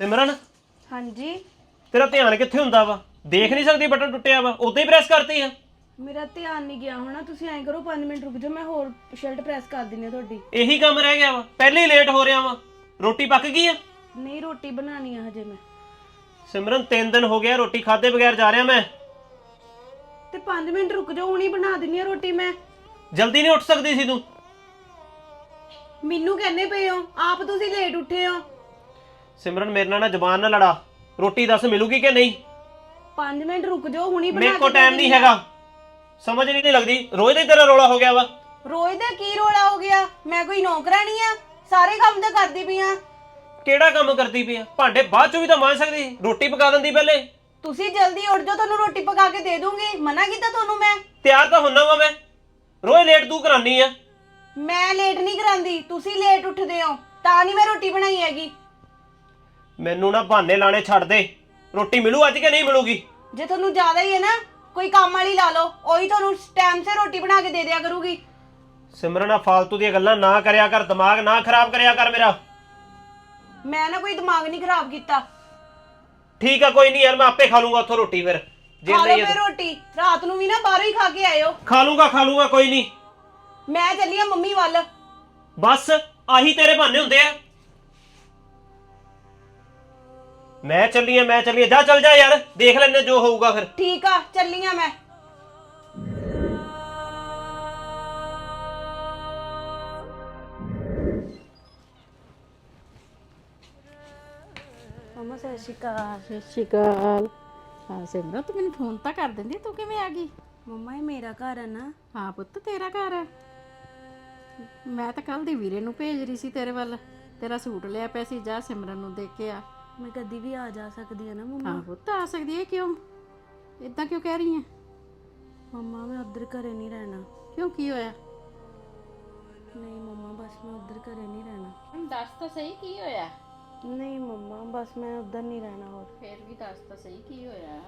ਸਿਮਰਨ? ਹਾਂਜੀ। ਤੇਰਾ ਧਿਆਨ ਕਿੱਥੇ ਹੁੰਦਾ ਵਾ? ਦੇਖ ਨਹੀਂ ਸਕਦੀ ਬਟਨ ਟੁੱਟਿਆ ਵਾ ਉਦਾਂ ਹੀ ਪ੍ਰੈਸ ਕਰਤੀ ਆ। ਮੇਰਾ ਧਿਆਨ ਨਹੀਂ ਗਿਆ ਹੋਣਾ ਤੁਸੀਂ ਐਂ ਕਰੋ 5 ਮਿੰਟ ਰੁਕ ਜਾਓ ਮੈਂ ਹੋਰ ਸ਼ਰਟ ਪ੍ਰੈਸ ਕਰ ਦਿੰਨੀ ਆ ਤੁਹਾਡੀ। ਇਹੀ ਕੰਮ ਰਹਿ ਗਿਆ ਵਾ ਪਹਿਲੇ ਹੀ ਲੇਟ ਹੋ ਰਿਹਾ ਵਾ। ਰੋਟੀ ਪੱਕ ਗਈ ਆ? ਨਹੀਂ ਰੋਟੀ ਬਣਾਣੀ ਆ ਹਜੇ ਮੈਂ। ਸਿਮਰਨ 3 ਦਿਨ ਹੋ ਗਿਆ ਰੋਟੀ ਖਾਦੇ ਬਗੈਰ ਜਾ ਰਿਹਾ ਮੈਂ। ਤੇ 5 ਮਿੰਟ ਰੁਕ ਜਾਓ ਹੁਣੀ ਬਣਾ ਦਿੰਨੀ ਆ ਰੋਟੀ ਮੈਂ। ਜਲਦੀ ਨਹੀਂ ਉੱਠ ਸਕਦੀ ਸੀ ਤੂੰ। ਮੈਨੂੰ ਕਹਿੰਦੇ ਪਏ ਹੋ ਆਪ ਤੁਸੀਂ ਲੇਟ ਉੱਠੇ ਹੋ। ਸਿਮਰਨ ਮੇਰੇ ਨਾਲ ਨਾ ਜ਼ਬਾਨ ਨਾ ਲੜਾ। ਰੋਟੀ ਦੱਸ ਮਿਲੂਗੀ ਕਿ ਨਹੀਂ? 5 ਮਿੰਟ ਰੁਕ ਜਾਓ ਹੁਣੀ ਬਣਾ ਮੇਰੇ ਕੋਲ ਕੇ ਟਾਈਮ ਨਹੀਂ ਹੈਗਾ। ਸਮਝ ਨਹੀਂ ਨਹੀਂ ਲੱਗਦੀ। ਰੋਜ਼ ਦਾ ਹੀ ਤੇਰਾ ਰੋਲਾ ਹੋ ਗਿਆ ਵਾ। ਰੋਜ਼ ਦਾ ਕੀ ਰੋਲਾ ਹੋ ਗਿਆ? ਮੈਂ ਕੋਈ ਨੌਕਰਾਨੀ ਆ ਸਾਰੇ ਕੰਮ ਤਾਂ ਕਰਦੀ ਪਈ ਆ। ਕਿਹੜਾ ਕੰਮ ਕਰਦੀ ਪਈ ਆ? ਭਾਂਡੇ ਬਾਅਦ ਚੋਂ ਵੀ ਤਾਂ ਮਾਂਜ ਸਕਦੀ। ਰੋਟੀ ਪਕਾ ਦਿੰਦੀ ਪਹਿਲੇ। ਤੁਸੀਂ ਜਲਦੀ ਉੱਠ ਜਾਓ ਤੁਹਾਨੂੰ ਰੋਟੀ ਪਕਾ ਕੇ ਦੇ ਦੂੰਗੀ। ਮਨਾ ਕੀਤਾ ਤੁਹਾਨੂੰ ਮੈਂ? ਤਿਆਰ ਤਾਂ ਹੁੰਨਾ ਵਾ ਮੈਂ। ਰੋਜ਼ ਲੇਟ ਤੂੰ ਕਰਾਨੀ ਆ। ਮੈਂ ਲੇਟ ਨਹੀਂ ਕਰਾਂਦੀ ਤੁਸੀਂ ਲੇਟ ਉੱਠਦੇ ਹੋ। ਤਾਂ ਨਹੀਂ ਮੈਂ ਰੋਟੀ ਬਣਾਈ ਹੈਗੀ। ਮੈਨੂੰ ਨਾ ਬਹਾਨੇ ਲਾਣੇ ਛੱਡ ਦੇ। ਰੋਟੀ ਮਿਲੂ ਅੱਜ ਕਿ ਨਹੀਂ ਮਿਲੂਗੀ? ਜੇ ਤੁਹਾਨੂੰ ਜ਼ਿਆਦਾ ਹੀ ਹੈ ਨਾ ਕੋਈ ਕੰਮ ਵਾਲੀ ਲਾ ਲਓ ਉਹੀ ਤੁਹਾਨੂੰ ਟਾਈਮ ਸਿਰ ਰੋਟੀ ਬਣਾ ਕੇ ਦੇ ਦਿਆ ਕਰੂਗੀ। ਸਿਮਰਨ ਆ ਫਾਲਤੂ ਦੀਆਂ ਗੱਲਾਂ ਨਾ ਕਰਿਆ ਕਰ ਦਿਮਾਗ ਨਾ ਖਰਾਬ ਕਰਿਆ ਕਰ ਮੇਰਾ। ਮੈਂ ਨਾ ਕੋਈ ਦਿਮਾਗ ਨਹੀਂ ਖਰਾਬ ਕੀਤਾ। ਠੀਕ ਆ ਕੋਈ ਨਹੀਂ ਯਾਰ ਮੈਂ ਆਪੇ ਖਾ ਲੂੰਗਾ ਉੱਥੋਂ ਰੋਟੀ ਫਿਰ। ਜੇ ਖਾ ਲਓ ਨਹੀਂ ਫਿਰ ਰੋਟੀ ਰਾਤ ਨੂੰ ਵੀ ਨਾ ਬਾਹਰੋਂ ਹੀ ਖਾ ਕੇ ਆਇਓ। ਖਾ ਲੂੰਗਾ ਖਾ ਲੂੰਗਾ ਕੋਈ ਨਹੀਂ। ਮੈਂ ਚੱਲੀ ਆ ਮੰਮੀ ਵੱਲ। ਬਸ ਆਹੀ ਤੇਰੇ ਬਹਾਨੇ ਹੁੰਦੇ ਆ। ਮੈਂ ਚੱਲੀ ਆ ਮੈਂ ਚੱਲੀ ਆ। ਜਾ ਚੱਲ ਜਾ ਯਾਰ ਦੇਖ ਲੈਣੇ ਜੋ ਹੋਊਗਾ ਫਿਰ। ਠੀਕ ਆ ਚੱਲੀ ਆ ਮੈਂ। ਮਮਾ ਸਤਿ ਸ਼੍ਰੀ ਅਕਾਲ। ਸਤਿ ਸ਼੍ਰੀ ਅਕਾਲ। ਹਾਂ ਸਿਮਰਨ ਤੂੰ ਮੈਨੂੰ ਫੋਨ ਤਾਂ ਕਰ ਦਿੰਦੀ ਤੂੰ ਕਿਵੇਂ ਆ ਗਈ? ਮਮਾ ਇਹ ਮੇਰਾ ਘਰ ਹੈ ਨਾ। ਹਾਂ ਪੁੱਤ ਤੇਰਾ ਘਰ ਹੈ ਮੈਂ ਤਾਂ ਕੱਲ ਦੀ ਵੀਰੇ ਨੂੰ ਭੇਜ ਰਹੀ ਸੀ ਤੇਰੇ ਵੱਲ। ਤੇਰਾ ਸੂਟ ਲਿਆ ਪਿਆ ਸੀ ਜਾ ਸਿਮਰਨ ਨੂੰ ਦੇ ਕੇ ਆ। ਮੈਂ ਕਦੀ ਵੀ ਆ ਜਾ ਸਕਦੀ ਹਾਂ ਨਾ ਮਮਾ। ਹਾਂ ਪੁੱਤ ਆ ਸਕਦੀ ਹੈ ਕਿਉਂ? ਇਦਾਂ ਕਿਉਂ ਕਹਿ ਰਹੀ ਹੈ? ਮਮਾ ਮੈਂ ਉਧਰ ਘਰੇ ਨਹੀਂ ਰਹਿਣਾ। ਕਿਉਂ ਕੀ ਹੋਇਆ? ਨਹੀਂ ਮਮਾ ਬਸ ਮੈਂ ਉਧਰ ਘਰੇ ਨਹੀਂ ਰਹਿਣਾ। ਹੁਣ ਦੱਸ ਤਾਂ ਸਹੀ ਕੀ ਹੋਇਆ? ਨਹੀਂ ਮਮਾ ਬਸ ਮੈਂ ਉਧਰ ਨਹੀਂ ਰਹਿਣਾ ਹੋਰ। ਫੇਰ ਵੀ ਦੱਸ ਤਾਂ ਸਹੀ ਕੀ ਹੋਇਆ?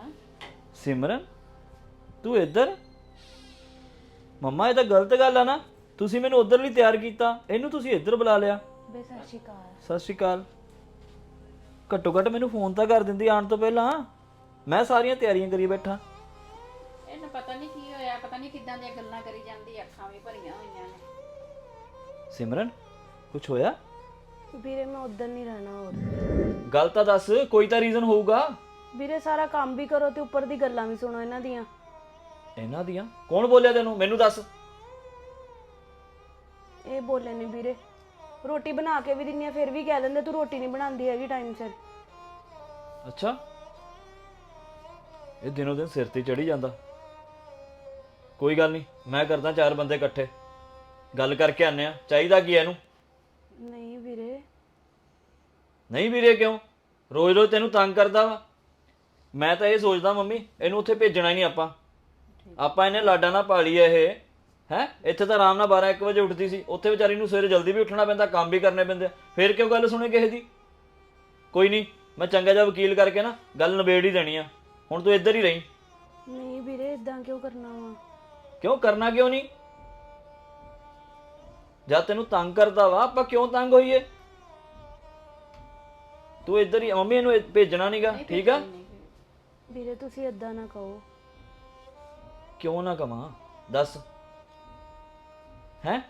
ਸਿਮਰਨ ਤੂੰ ਇੱਧਰ? ਮੰਮਾ ਇਹ ਤਾਂ ਗਲਤ ਗੱਲ ਆ ਨਾ। ਤੁਸੀਂ ਮੈਨੂੰ ਉਧਰ ਲਈ ਤਿਆਰ ਕੀਤਾ। ਇਹਨੂੰ ਤੁਸੀਂ ਇੱਧਰ ਬੁਲਾ ਲਿਆ। ਬੇ ਸਤਿ ਸ਼੍ਰੀ ਅਕਾਲ। ਸਤਿ ਸ਼੍ਰੀ ਅਕਾਲ। ਘੱਟੋ ਘੱਟ ਮੈਨੂੰ ਫੋਨ ਤਾਂ ਕਰ ਦਿੰਦੀ ਆਉਣ ਤੋਂ ਪਹਿਲਾਂ। ਮੈਂ ਸਾਰੀਆਂ ਤਿਆਰੀਆਂ ਕਰੀ ਬੈਠਾ। ਇਹਨੂੰ ਪਤਾ ਨਹੀਂ ਕੀ ਹੋਇਆ ਪਤਾ ਨਹੀਂ ਕਿੱਦਾਂ ਦੀਆਂ ਗੱਲਾਂ ਕਰੀ ਜਾਂਦੀ ਅੱਖਾਂ ਵੀ ਭਰੀਆਂ ਹੋਈਆਂ ਨੇ। ਸਿਮਰਨ ਕੁਝ ਹੋਇਆ? ਵੀਰੇ ਮੈਂ ਉਧਰ ਨਹੀਂ ਰਹਿਣਾ ਹੋਰ। ਗੱਲ ਤਾਂ ਦੱਸ ਕੋਈ ਤਾਂ ਰੀਜ਼ਨ ਹੋਊਗਾ। ਵੀਰੇ ਸਾਰਾ ਕੰਮ ਵੀ ਕਰੋ ਤੇ ਉੱਪਰ ਦੀ ਗੱਲਾਂ ਵੀ ਸੁਣੋ ਇਹਨਾਂ ਦੀਆਂ। ਇਹਨਾਂ ਦੀਆਂ? ਕੌਣ ਬੋਲਿਆ ਤੈਨੂੰ? ਮੈਨੂੰ ਦੱਸ। ਇਹ ਬੋਲੇ ਨੇ ਵੀਰੇ। ਰੋਟੀ ਬਣਾ ਕੇ ਵੀ ਦਿੰਨੀ ਆ ਫਿਰ ਵੀ ਕਹਿ ਦਿੰਦੇ ਤੂੰ ਰੋਟੀ ਨਹੀਂ ਬਣਾਉਂਦੀ ਹੈਗੀ ਟਾਈਮ ਸਿਰ। ਅੱਛਾ। ਇਹ ਦਿਨੋਂ ਦਿਨ ਸਿਰ ਤੇ ਚੜੀ ਜਾਂਦਾ। ਕੋਈ ਗੱਲ ਨਹੀਂ ਮੈਂ ਕਰਦਾ ਚਾਰ ਬੰਦੇ ਇਕੱਠੇ। ਗੱਲ ਕਰਕੇ ਆਨੇ ਆ ਚਾਹੀਦਾ ਕੀ ਹੈ ਇਹਨੂੰ? ਨਹੀਂ ਵੀਰੇ। ਨਹੀਂ ਵੀਰੇ ਕਿਉਂ? ਰੋਜ਼ ਰੋਜ਼ ਤੈਨੂੰ ਤੰਗ ਕਰਦਾ ਵਾ। ਮੈਂ ਤਾਂ ਇਹ ਸੋਚਦਾ ਮੰਮੀ ਇਹਨੂੰ ਉੱਥੇ ਭੇਜਣਾ ਹੀ ਨਹੀਂ ਆਪਾਂ। ਆਪਾਂ ਇਹਨੇ ਲਾਡਾ ਨਾ ਪਾਲੀ ਇਹ। ਹੈ? ਇੱਥੇ ਤਾਂ ਆਰਾਮ ਨਾਲ 12 1 ਵਜੇ ਉੱਠਦੀ ਸੀ। ਉੱਥੇ ਵਿਚਾਰੀ ਨੂੰ ਸਵੇਰੇ ਜਲਦੀ ਵੀ ਉੱਠਣਾ ਪੈਂਦਾ ਕੰਮ ਵੀ ਕਰਨੇ ਪੈਂਦੇ ਫੇਰ ਕਿਉਂ ਗੱਲ ਸੁਣੇ ਕਿਸੇ ਦੀ? ਕੋਈ ਨਹੀਂ ਮੈਂ ਚੰਗਾ ਜਿਹਾ ਵਕੀਲ ਕਰਕੇ ਨਾ ਗੱਲ ਨਿਬੇੜ ਹੀ ਦੇਣੀ ਆ। ਹੁਣ ਤੂੰ ਇੱਧਰ ਹੀ ਰਹੀਂ। ਨਹੀਂ ਵੀਰੇ ਇਦਾਂ ਕਿਉਂ ਕਰਨਾ ਵਾ? ਕਿਉਂ ਕਰਨਾ ਕਿਉਂ ਨਹੀਂ? ਜਦ ਤੈਨੂੰ ਤੰਗ ਕਰਦਾ ਵਾ ਆਪਾਂ ਕਿਉਂ ਤੰਗ ਹੋਈਏ? ਤੂੰ ਇੱਧਰ ਹੀ ਮੰਮੀ ਇਹਨੂੰ ਇਹ- ਭੇਜਣਾ ਨਹੀਂਗਾ ਠੀਕ ਆ? ਵੀਰੇ। ਤੁਸੀਂ ਇਦਾਂ ਨਾ ਕਹੋ। ਕਿਉਂ ਨਾ ਕਵਾਂ? ਦੱਸ। ਹੈ?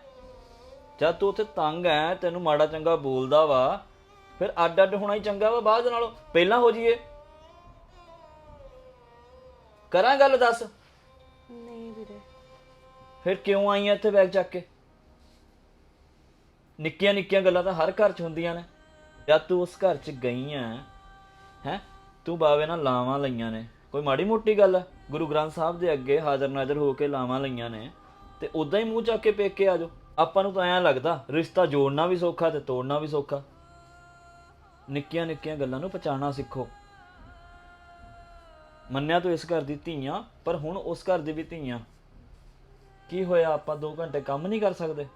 ਜਦ ਤੂੰ ਉੱਥੇ ਤੰਗ ਐ ਤੈਨੂੰ ਮਾੜਾ ਚੰਗਾ ਬੋਲਦਾ ਵਾ ਫਿਰ ਅੱਡ ਅੱਡ ਹੋਣਾ ਹੀ ਚੰਗਾ ਵਾ ਬਾਅਦ ਨਾਲੋਂ। ਪਹਿਲਾਂ ਹੋ ਜਾਈਏ। ਕਰਾਂ ਗੱਲ ਦੱਸ? ਨਹੀਂ ਵੀਰੇ। ਫਿਰ ਕਿਉਂ ਆਈ ਐ ਇੱਥੇ ਬੈਗ ਚੱਕ ਕੇ? ਨਿੱਕੀਆਂ ਨਿੱਕੀਆਂ ਗੱਲਾਂ ਤਾਂ ਹਰ ਘਰ 'ਚ ਹੁੰਦੀਆਂ ਨੇ। ਜਦ ਤੂੰ ਉਸ ਘਰ 'ਚ ਗਈ ਐ ਹੈ ਤੂੰ ਬਾਵੇ ਨਾਲ ਲਾਵਾਂ ਲਈਆਂ ਨੇ। ਕੋਈ ਮਾੜੀ ਮੋਟੀ ਗੱਲ ਐ ਗੁਰੂ ਗ੍ਰੰਥ ਸਾਹਿਬ ਦੇ ਅੱਗੇ ਹਾਜ਼ਰ ਨਾਜ਼ਰ ਹੋ ਕੇ ਲਾਵਾਂ ਲਈਆਂ ਨੇ। ਤੇ ਉਦਾਂ ਹੀ ਮੂੰਹ ਚੱਕ ਕੇ ਪੇਕੇ ਆ ਜਾਓ। ਆਪਾਂ ਨੂੰ ਤਾਂ ਐਂ ਲੱਗਦਾ, ਰਿਸ਼ਤਾ ਜੋੜਨਾ ਵੀ ਸੌਖਾ ਤੇ ਤੋੜਨਾ ਵੀ ਸੌਖਾ। ਨਿੱਕੀਆਂ ਨਿੱਕੀਆਂ ਗੱਲਾਂ ਨੂੰ ਪਛਾਣਨਾ ਸਿੱਖੋ। ਮੰਨਿਆ ਤੂੰ ਇਸ ਘਰ ਦੀ ਧੀਆਂ, ਪਰ ਹੁਣ ਉਸ ਘਰ ਦੀ ਵੀ ਧੀਆਂ। ਕੀ ਹੋਇਆ, ਆਪਾਂ 2 ਘੰਟੇ ਕੰਮ ਨਹੀਂ ਕਰ ਸਕਦੇ?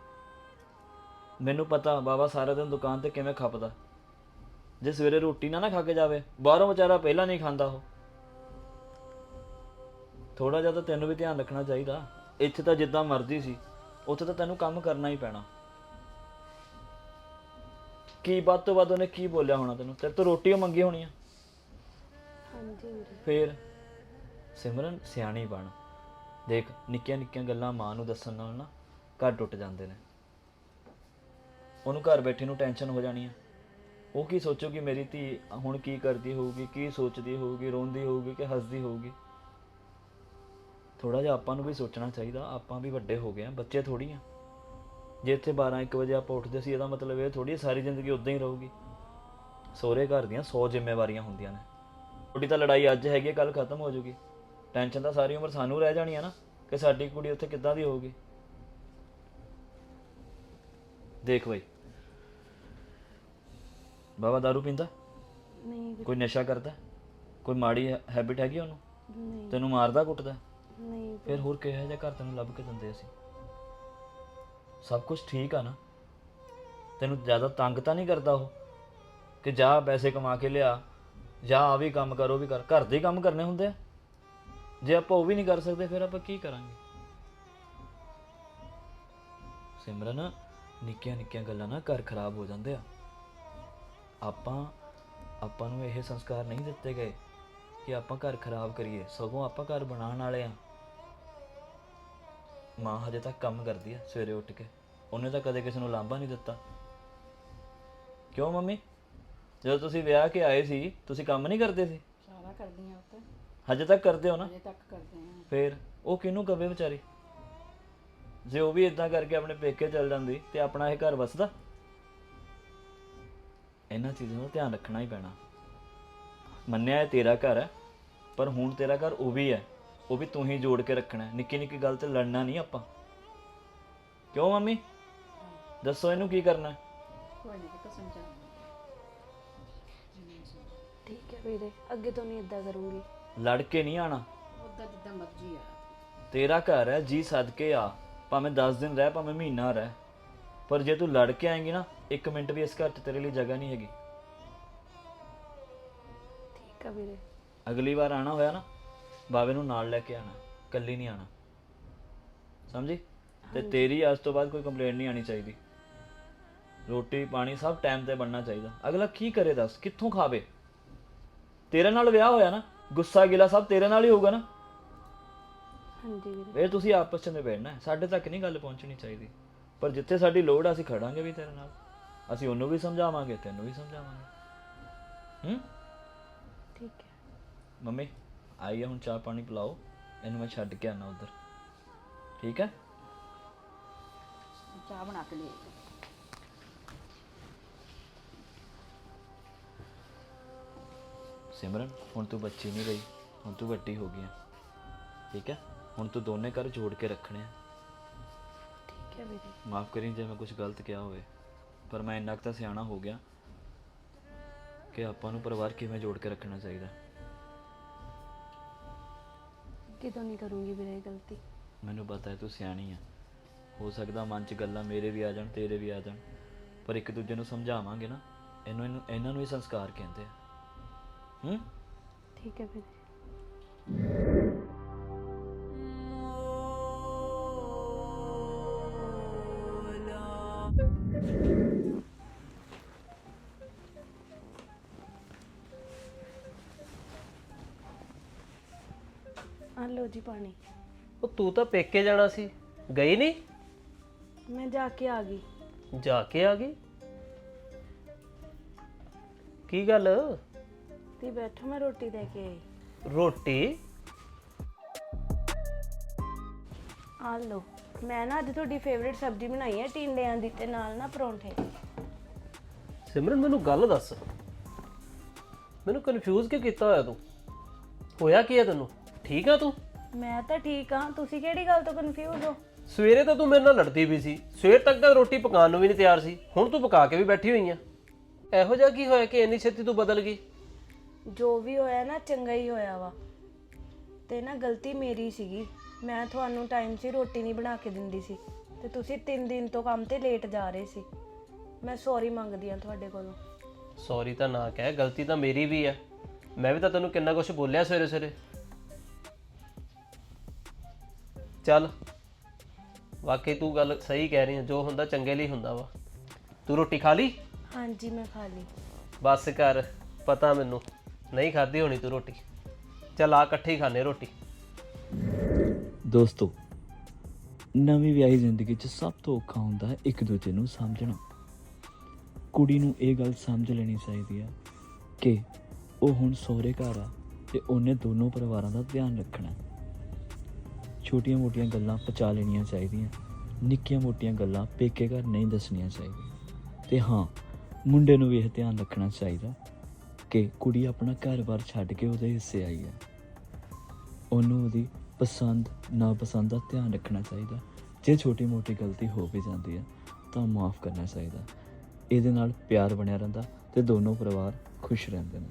ਮੈਨੂੰ ਪਤਾ, ਬਾਬਾ ਸਾਰਾ ਦਿਨ ਦੁਕਾਨ ਤੇ ਕਿਵੇਂ ਖਪਦਾ। ਜੇ ਸਵੇਰੇ ਰੋਟੀ ਨਾ ਨਾ ਖਾ ਕੇ ਜਾਵੇ, ਬਾਹਰੋਂ ਵਿਚਾਰਾ ਪਹਿਲਾਂ ਨਹੀਂ ਖਾਂਦਾ ਉਹ। ਥੋੜਾ ਜਿਹਾ ਤਾਂ ਤੈਨੂੰ ਵੀ ਧਿਆਨ ਰੱਖਣਾ ਚਾਹੀਦਾ। ਇੱਥੇ ਤਾਂ ਜਿੱਦਾਂ ਮਰਜ਼ੀ ਸੀ ਉੱਥੇ ਤਾਂ ਤੈਨੂੰ ਕੰਮ ਕਰਨਾ ਹੀ ਪੈਣਾ। ਕੀ ਵੱਧ ਤੋਂ ਵੱਧ ਉਹਨੇ ਕੀ ਬੋਲਿਆ ਹੋਣਾ ਤੈਨੂੰ? ਤੇਰੇ ਤੋਂ ਰੋਟੀਆਂ ਮੰਗੀ ਹੋਣੀਆਂ। ਹਾਂਜੀ ਵੀਰੇ। ਫੇਰ ਸਿਮਰਨ ਸਿਆਣੀ ਬਣ। ਦੇਖ ਨਿੱਕੀਆਂ ਨਿੱਕੀਆਂ ਗੱਲਾਂ ਮਾਂ ਨੂੰ ਦੱਸਣ ਨਾਲ ਨਾ ਘਰ ਟੁੱਟ ਜਾਂਦੇ ਨੇ। ਉਹਨੂੰ ਘਰ ਬੈਠੇ ਨੂੰ ਟੈਨਸ਼ਨ ਹੋ ਜਾਣੀ ਆ। ਉਹ ਕੀ ਸੋਚੂਗੀ ਮੇਰੀ ਧੀ ਹੁਣ ਕੀ ਕਰਦੀ ਹੋਊਗੀ ਕੀ ਸੋਚਦੀ ਹੋਊਗੀ ਰੋਂਦੀ ਹੋਊਗੀ ਕਿ ਹੱਸਦੀ ਹੋਊਗੀ। ਥੋੜਾ ਜਿਹਾ ਆਪਾਂ ਨੂੰ ਵੀ ਸੋਚਣਾ ਚਾਹੀਦਾ ਆਪਾਂ ਵੀ ਵੱਡੇ ਹੋ ਗਏ ਆ ਬੱਚੇ ਥੋੜੀ ਆ। ਜੇ ਇੱਥੇ 12 1 ਵਜੇ ਆਪਾਂ ਉੱਠਦੇ ਸੀ ਇਹਦਾ ਮਤਲਬ ਇਹ ਥੋੜੀ ਸਾਰੀ ਜ਼ਿੰਦਗੀ ਉਦਾਂ ਹੀ ਰਹੂਗੀ। ਸਹੁਰੇ ਘਰ ਦੀਆਂ 100 ਜ਼ਿੰਮੇਵਾਰੀਆਂ ਹੁੰਦੀਆਂ ਨੇ। ਛੋਟੀ ਤਾਂ ਲੜਾਈ ਅੱਜ ਹੈਗੀ ਕੱਲ ਖਤਮ ਹੋ ਜੂਗੀ। ਟੈਨਸ਼ਨ ਤਾਂ ਸਾਰੀ ਉਮਰ ਸਾਨੂੰ ਰਹਿ ਜਾਣੀ ਆ ਨਾ ਕਿ ਸਾਡੀ ਕੁੜੀ ਉੱਥੇ ਕਿੱਦਾਂ ਦੀ ਹੋਊਗੀ। ਦੇਖ ਬਈ। ਬਾਬਾ ਦਾਰੂ ਪੀਂਦਾ? ਨਹੀਂ ਕੋਈ ਨਸ਼ਾ ਕਰਦਾ? ਕੋਈ ਮਾੜੀ ਹੈਬਿਟ ਹੈਗੀ ਉਹਨੂੰ? ਨਹੀਂ। ਤੈਨੂੰ ਮਾਰਦਾ ਕੁੱਟਦਾ? ਨਹੀਂ ਫਿਰ ਹੋਰ ਕਿਹੋ ਜਿਹਾ ਘਰ ਤੈਨੂੰ ਲੱਭ ਕੇ ਦਿੰਦੇ ਅਸੀਂ? ਸਭ ਕੁਝ ਠੀਕ ਆ ਨਾ? ਤੈਨੂੰ ਜ਼ਿਆਦਾ ਤੰਗ ਤਾਂ ਨਹੀਂ ਕਰਦਾ ਉਹ? ਕਿ ਜਾ ਪੈਸੇ ਕਮਾ ਕੇ ਲਿਆ, ਜਾਂ ਆ ਵੀ ਕੰਮ ਕਰੋ ਵੀ ਕਰ। ਘਰ ਦੇ ਹੀ ਕੰਮ ਕਰਨੇ ਹੁੰਦੇ ਆ? ਜੇ ਆਪਾਂ ਉਹ ਵੀ ਨਹੀਂ ਕਰ ਸਕਦੇ, ਫਿਰ ਆਪਾਂ ਕੀ ਕਰਾਂਗੇ? ਸਿਮਰਨ, ਨਿੱਕੀਆਂ ਨਿੱਕੀਆਂ ਗੱਲਾਂ ਨਾਲ ਘਰ ਖਰਾਬ ਹੋ ਜਾਂਦੇ ਆ। ਆਪਾਂ ਆਪਾਂ ਨੂੰ ਇਹ ਸੰਸਕਾਰ ਨਹੀਂ ਦਿੱਤੇ ਗਏ ਕਿ ਆਪਾਂ ਘਰ ਖਰਾਬ ਕਰੀਏ। ਸਗੋਂ ਆਪਾਂ ਘਰ ਬਣਾਉਣ ਵਾਲੇ ਆ। ਮਾਂ ਹਜੇ ਤੱਕ ਕੰਮ ਕਰਦੀ ਆ ਸਵੇਰੇ ਉੱਠ ਕੇ। ਉਹਨੇ ਤਾਂ ਕਦੇ ਕਿਸੇ ਨੂੰ ਲਾਂਭਾ ਨਹੀਂ ਦਿੱਤਾ। ਕਿਉਂ ਮੰਮੀ? ਜਦੋਂ ਤੁਸੀਂ ਵਿਆਹ ਕੇ ਆਏ ਸੀ ਤੁਸੀਂ ਕੰਮ ਨਹੀਂ ਕਰਦੇ ਸੀ? ਸਾਰਾ ਕਰਦੀਆਂ ਉੱਤੇ ਹਜੇ ਤੱਕ ਕਰਦੇ ਹੋ ਨਾ? ਅਜੇ ਤੱਕ ਕਰਦੇ ਆ। ਫੇਰ ਉਹ ਕਿਹਨੂੰ ਕਵੇ ਵਿਚਾਰੀ? ਜੇ ਉਹ ਵੀ ਇਦਾਂ ਕਰਕੇ ਆਪਣੇ ਪੇਕੇ ਚੱਲ ਜਾਂਦੀ ਤੇ ਆਪਣਾ ਇਹ ਘਰ ਵਸਦਾ? ਇਹਨਾਂ ਚੀਜ਼ਾਂ ਦਾ ਧਿਆਨ ਰੱਖਣਾ ਹੀ ਪੈਣਾ। ਮੰਨਿਆ ਇਹ ਤੇਰਾ ਘਰ ਹੈ ਪਰ ਹੁਣ ਤੇਰਾ ਘਰ ਉਹ ਵੀ ਹੈ। ਉਹ ਵੀ ਤੂੰ ਹੀ ਜੋੜ ਕੇ ਰੱਖਣਾ ਨਿੱਕੀ ਨਿੱਕੀ ਗੱਲ ਤੇ ਲੜਨਾ ਨਹੀਂ ਆਪਾਂ। ਕਿਉਂ ਮੰਮੀ? ਦੱਸੋ ਇਹਨੂੰ ਕੀ ਕਰਨਾ ਹੈ? ਕੋਈ ਨਹੀਂ ਤਾਂ ਸਮਝਾ ਠੀਕ ਹੈ ਵੀਰੇ ਅੱਗੇ ਤੋਂ ਨਹੀਂ ਇਦਾਂ ਕਰੂੰਗੀ। ਲੜ ਕੇ ਨਹੀਂ ਆਣਾ। ਉਦਾਂ ਜਿੱਦਾਂ ਮਰਜ਼ੀ ਆ। ਤੇਰਾ ਘਰ ਹੈ ਜੀ ਸਦਕੇ ਆ। ਭਾਵੇਂ 10 ਦਿਨ ਰਹਿ ਭਾਵੇਂ ਮਹੀਨਾ ਰਹਿ। ਪਰ ਜੇ ਤੂੰ ਲੜ ਕੇ ਆਏਂਗੀ ਨਾ ਇੱਕ ਮਿੰਟ ਵੀ ਇਸ ਘਰ 'ਚ ਤੇਰੇ ਲਈ ਜਗ੍ਹਾ ਨਹੀਂ ਹੈਗੀ। ਠੀਕ ਹੈ ਵੀਰੇ। ਅਗਲੀ ਵਾਰ ਆਣਾ ਹੋਇਆ ਨਾ ਬਾਵੇ ਨੂੰ ਨਾਲ ਲੈ ਕੇ ਆਣਾ ਕੱਲੀ ਨਹੀਂ ਆਣਾ। ਸਮਝੀ? ਤੇ ਤੇਰੀ ਅੱਜ ਤੋਂ ਬਾਅਦ ਕੋਈ ਕੰਪਲੇਂਟ ਨਹੀਂ ਆਣੀ ਚਾਹੀਦੀ। ਰੋਟੀ ਪਾਣੀ ਸਭ ਟਾਈਮ ਤੇ ਬਣਨਾ ਚਾਹੀਦਾ। ਅਗਲਾ ਕੀ ਕਰੇ ਦੱਸ? ਕਿੱਥੋਂ ਖਾਵੇ? ਤੇਰੇ ਨਾਲ ਵਿਆਹ ਹੋਇਆ ਨਾ ਗੁੱਸਾ ਗਿਲਾ ਸਭ ਤੇਰੇ ਨਾਲ ਹੀ ਹੋਊਗਾ ਨਾ। ਹਾਂਜੀ ਵੀਰੇ। ਇਹ ਤੁਸੀਂ ਆਪਸ ਚ ਨਿਬੇੜਨਾ ਹੈ। ਸਾਡੇ ਤੱਕ ਨਹੀਂ ਗੱਲ ਪਹੁੰਚਣੀ ਚਾਹੀਦੀ। ਪਰ ਜਿੱਥੇ ਸਾਡੀ ਲੋੜ ਆ ਅਸੀਂ ਖੜਾਂਗੇ ਵੀ ਤੇਰੇ ਨਾਲ। ਅਸੀਂ ਉਹਨੂੰ ਵੀ ਸਮਝਾਵਾਂਗੇ ਤੈਨੂੰ ਵੀ ਸਮਝਾਵਾਂਗੇ। ਹੂੰ? ਠੀਕ ਹੈ। ਮੰਮੀ? ਆਈ ਆ ਹੁਣ ਚਾਹ ਪਾਣੀ ਪਿਲਾਓ ਇਹਨੂੰ ਮੈਂ ਛੱਡ ਕੇ ਆਣਾ ਉਧਰ। ਠੀਕ ਹੈ? ਚਾਹ ਬਣਾ ਕੇ ਦੇ। ਸਿਮਰਨ ਹੁਣ ਤੂੰ ਬੱਚੀ ਨਹੀਂ ਰਹੀ ਹੁਣ ਤੂੰ ਵੱਡੀ ਹੋ ਗਈ ਹੈ। ਠੀਕ ਹੈ? ਹੁਣ ਤੂੰ ਦੋਨੇ ਘਰ ਜੋੜ ਕੇ ਰੱਖਣੇ ਆ। ਠੀਕ ਹੈ ਵੀਰੇ। ਮਾਫ ਕਰੀ ਜੇ ਮੈਂ ਕੁਝ ਗਲਤ ਕਿਹਾ ਹੋਵੇ ਪਰ ਮੈਂ ਇੰਨਾ ਕੁ ਤਾਂ ਸਿਆਣਾ ਹੋ ਗਿਆ ਕਿ ਆਪਾਂ ਨੂੰ ਪਰਿਵਾਰ ਕਿਵੇਂ ਜੋੜ ਕੇ ਰੱਖਣਾ ਚਾਹੀਦਾ। ਅੱਗੇ ਤੋਂ ਨਹੀਂ ਕਰੂੰਗੀ ਵੀਰੇ ਗਲਤੀ? ਮੈਨੂੰ ਪਤਾ ਹੈ ਤੂੰ ਸਿਆਣੀ ਆ। ਹੋ ਸਕਦਾ ਮਨ 'ਚ ਗੱਲਾਂ ਮੇਰੇ ਵੀ ਆ ਜਾਣ ਤੇਰੇ ਵੀ ਆ ਜਾਣ। ਪਰ ਇੱਕ ਦੂਜੇ ਨੂੰ ਸਮਝਾਵਾਂਗੇ ਨਾ ਇਹਨੂੰ ਇਹਨੂੰ ਇਹਨਾਂ ਨੂੰ ਹੀ ਸੰਸਕਾਰ ਕਹਿੰਦੇ ਆ। ਹੂੰ? ਠੀਕ ਹੈ ਵੀਰੇ। ਲਓ ਜੀ ਪਾਣੀ। ਉਹ ਤੂੰ ਤਾਂ ਪੇਕੇ ਜਾਣਾ ਸੀ। ਗਈ ਨਹੀਂ? ਮੈਂ ਜਾ ਕੇ ਆ ਗਈ। ਜਾ ਕੇ ਆ ਗਈ? ਕੀ ਗੱਲ? ਤੇ ਬੈਠੋ ਮੈਂ ਰੋਟੀ ਦੇ ਕੇ ਆਈ। ਰੋਟੀ? ਆ ਲਓ ਮੈਂ ਨਾ ਅੱਜ ਤੁਹਾਡੀ ਫੇਵਰਿਟ ਸਬਜ਼ੀ ਬਣਾਈ ਹੈ ਟਿੰਡਿਆਂ ਦੀ ਤੇ ਨਾਲ ਨਾ ਪਰੌਂਠੇ। ਸਿਮਰਨ ਮੈਨੂੰ ਗੱਲ ਦੱਸ। ਮੈਨੂੰ ਕਨਫਿਊਜ਼ ਕਿਉਂ ਕੀਤਾ ਹੋਇਆ ਤੂੰ? ਹੋਇਆ ਕੀ ਹੈ ਤੈਨੂੰ? ਠੀਕ ਆ ਤੂੰ? ਮੈਂ ਤਾਂ ਠੀਕ ਹਾਂ। ਤੁਸੀਂ ਕਿਹੜੀ ਗੱਲ ਤੋਂ ਕਨਫਿਊਜ਼ ਹੋ? ਸਵੇਰੇ ਤਾਂ ਤੂੰ ਮੇਰੇ ਨਾਲ ਲੜਦੀ ਵੀ ਸੀ। ਸਵੇਰ ਤੱਕ ਤਾਂ ਰੋਟੀ ਪਕਾਉਣ ਨੂੰ ਵੀ ਨਹੀਂ ਤਿਆਰ ਸੀ। ਹੁਣ ਤੂੰ ਪਕਾ ਕੇ ਵੀ ਬੈਠੀ ਹੋਈ ਆ। ਇਹੋ ਜਿਹਾ ਕੀ ਹੋਇਆ ਕਿ ਇੰਨੀ ਛੇਤੀ ਤੂੰ ਬਦਲ ਗਈ? ਜੋ ਵੀ ਹੋਇਆ ਨਾ ਚੰਗਾ ਹੀ ਹੋਇਆ ਵਾ। ਤੇ ਨਾ ਗਲਤੀ ਮੇਰੀ ਸੀਗੀ। ਮੈਂ ਤੁਹਾਨੂੰ ਟਾਈਮ 'ਚ ਰੋਟੀ ਨਹੀਂ ਬਣਾ ਕੇ ਦਿੰਦੀ ਸੀ। ਤੇ ਤੁਸੀਂ 3 ਦਿਨ ਤੋਂ ਕੰਮ ਤੇ ਲੇਟ ਜਾ ਰਹੇ ਸੀ। ਮੈਂ ਸੌਰੀ ਮੰਗਦੀ ਹਾਂ ਤੁਹਾਡੇ ਕੋਲੋਂ। ਸੌਰੀ ਤਾਂ ਨਾ ਕਹਿ ਗਲਤੀ ਤਾਂ ਮੇਰੀ ਵੀ ਆ। ਮੈਂ ਵੀ ਤਾਂ ਤੈਨੂੰ ਕਿੰਨਾ ਕੁਝ ਬੋਲਿਆ ਸਵੇਰੇ ਸਵੇਰੇ ਚੱਲ। ਵਾਕਈ ਤੂੰ ਗੱਲ ਸਹੀ ਕਹਿ ਰਹੀ ਹੈ ਜੋ ਹੁੰਦਾ ਚੰਗੇ ਲਈ ਹੁੰਦਾ ਵਾ। ਤੂੰ ਰੋਟੀ ਖਾ ਲਈ? ਹਾਂਜੀ ਮੈਂ ਖਾ ਲਈ। ਬਸ ਕਰ ਪਤਾ ਮੈਨੂੰ। ਨਹੀਂ ਖਾਧੀ ਹੋਣੀ ਤੂੰ ਰੋਟੀ। ਚੱਲ ਆ ਇਕੱਠੇ ਹੀ ਖਾਣੇ ਰੋਟੀ। ਦੋਸਤੋ ਨਵੀਂ ਵਿਆਹੀ ਜ਼ਿੰਦਗੀ 'ਚ ਸਭ ਤੋਂ ਔਖਾ ਹੁੰਦਾ ਹੈ ਇੱਕ ਦੂਜੇ ਨੂੰ ਸਮਝਣਾ। ਕੁੜੀ ਨੂੰ ਇਹ ਗੱਲ ਸਮਝ ਲੈਣੀ ਚਾਹੀਦੀ ਆ ਕਿ ਉਹ ਹੁਣ ਸਹੁਰੇ ਘਰ ਆ ਤੇ ਉਹਨੇ ਦੋਨੋਂ ਪਰਿਵਾਰਾਂ ਦਾ ਧਿਆਨ ਰੱਖਣਾ। ਛੋਟੀਆਂ ਮੋਟੀਆਂ ਗੱਲਾਂ ਪਚਾ ਲੈਣੀਆਂ ਚਾਹੀਦੀਆਂ। ਨਿੱਕੀਆਂ ਮੋਟੀਆਂ ਗੱਲਾਂ ਪੇਕੇ ਘਰ ਨਹੀਂ ਦੱਸਣੀਆਂ ਚਾਹੀਦੀਆਂ। ਤੇ ਹਾਂ, ਮੁੰਡੇ ਨੂੰ ਵੀ ਇਹ ਧਿਆਨ ਰੱਖਣਾ ਚਾਹੀਦਾ ਕਿ ਕੁੜੀ ਆਪਣਾ ਘਰ-ਬਾਰ ਛੱਡ ਕੇ ਉਹਦੇ ਹਿੱਸੇ ਆਈ ਹੈ। ਉਹਨੂੰ ਉਹਦੀ ਪਸੰਦ, ਨਾਪਸੰਦ ਦਾ ਧਿਆਨ ਰੱਖਣਾ ਚਾਹੀਦਾ। ਜੇ ਛੋਟੀ ਮੋਟੀ ਗਲਤੀ ਹੋ ਵੀ ਜਾਂਦੀ ਹੈ, ਤਾਂ ਮਾਫ ਕਰਨਾ ਚਾਹੀਦਾ। ਇਹਦੇ ਨਾਲ ਪਿਆਰ ਬਣਿਆ ਰਹਿੰਦਾ ਤੇ ਦੋਨੋਂ ਪਰਿਵਾਰ ਖੁਸ਼ ਰਹਿੰਦੇ ਨੇ।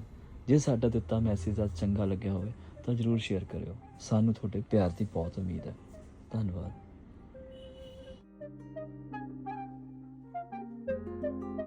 ਜੇ ਸਾਡਾ ਦਿੱਤਾ ਮੈਸੇਜ ਅੱਜ ਚੰਗਾ ਲੱਗਿਆ ਹੋਵੇ ਤਾਂ ਜਰੂਰ ਸ਼ੇਅਰ ਕਰਿਓ। ਸਾਨੂੰ ਤੁਹਾਡੇ ਪਿਆਰ ਦੀ ਬਹੁਤ ਉਮੀਦ ਹੈ। ਧੰਨਵਾਦ।